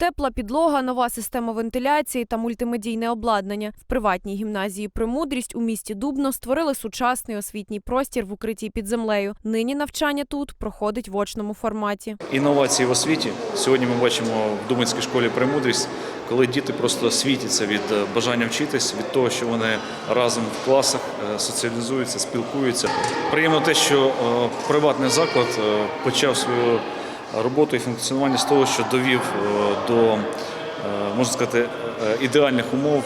Тепла підлога, нова система вентиляції та мультимедійне обладнання. В приватній гімназії Премудрість у місті Дубно створили сучасний освітній простір в укритті під землею. Нині навчання тут проходить в очному форматі. інновації в освіті. Сьогодні ми бачимо в Думанській школі премудрість, коли діти просто світяться від е, бажання вчитись, від того, що вони разом в класах е, соціалізуються, спілкуються. Приємно те, що е, приватний заклад почав свою роботу і функціонування з того, що довів е, до е, можна сказати е, ідеальних умов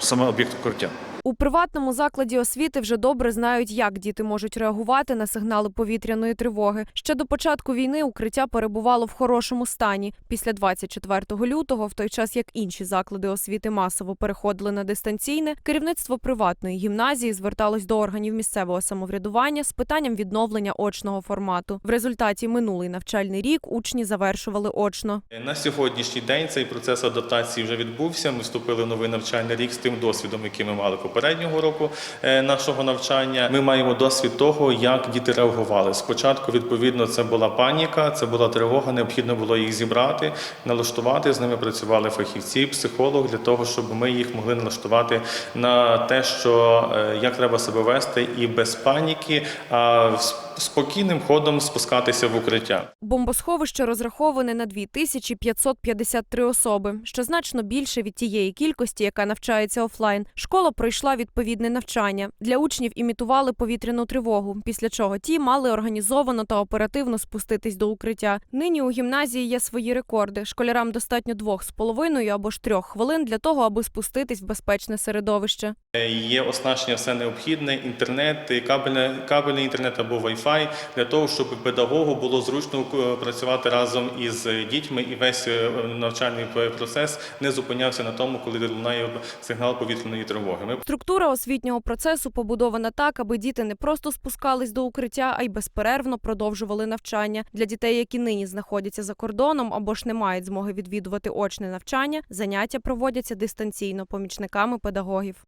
саме об'єкт укриття. У приватному закладі освіти вже добре знають, як діти можуть реагувати на сигнали повітряної тривоги. Ще до початку війни укриття перебувало в хорошому стані. Після 24 лютого, в той час як інші заклади освіти масово переходили на дистанційне, керівництво приватної гімназії зверталось до органів місцевого самоврядування з питанням відновлення очного формату. В результаті минулий навчальний рік учні завершували очно. На сьогоднішній день цей процес адаптації вже відбувся. Ми вступили в новий навчальний рік з тим досвідом, який ми мали попереднього року е, нашого навчання. Ми маємо досвід того, як діти реагували. Спочатку, відповідно, це була паніка, це була тривога. Необхідно було їх зібрати, налаштувати. З ними працювали фахівці, психолог для того, щоб ми їх могли налаштувати на те, що е, як треба себе вести, і без паніки, а спокійним ходом спускатися в укриття. Бомбосховище розраховане на 2553 особи, що значно більше від тієї кількості, яка навчається офлайн. Школа пройшла відповідне навчання. Для учнів імітували повітряну тривогу, після чого ті мали організовано та оперативно спуститись до укриття. Нині у гімназії є свої рекорди. Школярам достатньо двох з половиною або ж трьох хвилин для того, аби спуститись в безпечне середовище. Е, Є оснащення все необхідне, інтернет, і кабельне, кабельний інтернет або Wi-Fi, для того, щоб педагогу було зручно е, працювати разом із дітьми, і весь е, навчальний процес не зупинявся на тому, коли лунає сигнал повітряної тривоги. Структура освітнього процесу побудована так, аби діти не просто спускались до укриття, а й безперервно продовжували навчання. Для дітей, які нині знаходяться за кордоном або ж не мають змоги відвідувати очне навчання, заняття проводяться дистанційно помічниками педагогів.